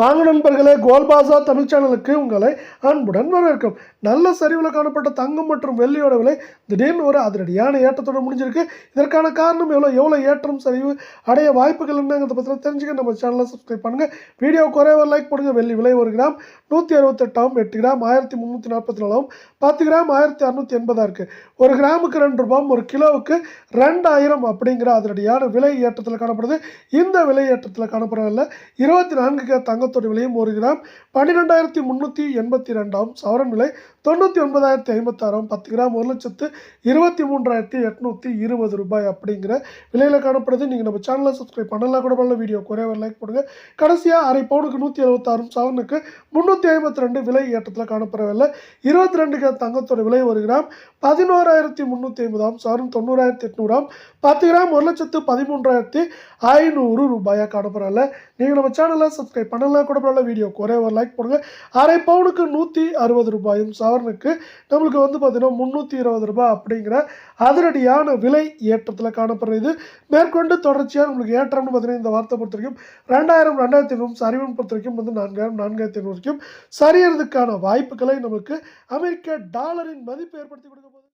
வாங்க நண்பர்களே கோல்பாசா தமிழ் சேனலுக்கு உங்களை அன்புடன் வரவேற்கும். நல்ல சரிவில் காணப்பட்ட தங்கம் மற்றும் வெள்ளியோட விலை திடீர்னு ஒரு அதிரடியான ஏற்றத்தோட முடிஞ்சிருக்கு. இதற்கான காரணம் எவ்வளோ எவ்வளோ ஏற்றம் சரிவு அடைய வாய்ப்புகள் என்னங்கிறத பற்றி தெரிஞ்சுக்க நம்ம சேனலை சப்ஸ்கிரைப் பண்ணுங்கள் வீடியோ குறைவா லைக் பண்ணுங்கள் வெள்ளி விலை ஒரு கிராம் நூற்றி அறுபத்தெட்டாம் எட்டு கிராம் ஆயிரத்தி முந்நூற்றி நாற்பத்தி நாலாம் பத்து கிராம் ஆயிரத்தி அறநூற்றி எண்பதாக இருக்குது ஒரு கிராமுக்கு ரெண்டு ரூபாய் ஒரு கிலோவுக்கு ரெண்டாயிரம் அப்படிங்கிற அதிரடியான விலை ஏற்றத்தில் காணப்படுது. இந்த விலை ஏற்றத்தில் காணப்படவில்லை. இருபத்தி நான்கு கே தங்கத்தோட விலையும் ஒரு கிராம் பன்னிரெண்டாயிரத்தி முந்நூற்றி எண்பத்தி ரெண்டாம் சவரன் விலை தொண்ணூற்றி ஒன்பதாயிரத்தி ஐம்பத்தாறாம் பத்து கிராம். ஒரு லட்சத்து இருபத்தி மூன்றாயிரத்தி எட்நூற்றி இருபது ரூபாய் அப்படிங்கிற விலையில் காணப்படுது. நீங்கள் நம்ம சேனலை சப்ஸ்கிரைப் பண்ணலாம் கூட பண்ணல வீடியோ குறைவா லைக் பண்ணுங்கள் கடைசியாக அரை பவுனுக்கு நூற்றி எழுபத்தாறும் சவரனுக்கு முந்நூற்றி ஐம்பத்தி ரெண்டு விலை ஏற்றத்தில் காணப்படவில்லை. இருபத்தி ரெண்டு கிராம் தங்கத்தோட விலை ஒரு கிராம். பதினோராயிரத்தி முந்நூற்றி ஐம்பதாம் சவரன் தொண்ணூறாயிரத்தி எட்நூறாம். பத்து கிராம் ஒரு லட்சத்து பதிமூன்றாயிரத்தி ஐநூறு ரூபாயாக காணப்படல நீங்கள் நம்ம சேனலை சப்ஸ்கிரைப் பண்ணலாம் இருந்தால் கூட பரவாயில்ல வீடியோ ஒரே ஒரு லைக் போடுங்க. அரை பவுனுக்கு நூற்றி அறுபது ரூபாயும் சவரனுக்கு நம்மளுக்கு வந்து பார்த்திங்கன்னா முந்நூற்றி இருபது ரூபாய் அப்படிங்கிற அதிரடியான விலை ஏற்றத்தில் காணப்படுறது. மேற்கொண்டு தொடர்ச்சியாக நம்மளுக்கு ஏற்றம்னு பார்த்தீங்கன்னா இந்த வார்த்தை பொறுத்த வரைக்கும் ரெண்டாயிரம் ரெண்டாயிரத்தி ஐநூறு சரிவன் பொறுத்த வரைக்கும் வந்து நான்காயிரம் நான்காயிரத்தி ஐநூறு வரைக்கும் சரியறதுக்கான வாய்ப்புகளை நமக்கு அமெரிக்க டாலரின் மதிப்பு ஏற்படுத்தி கொடுக்க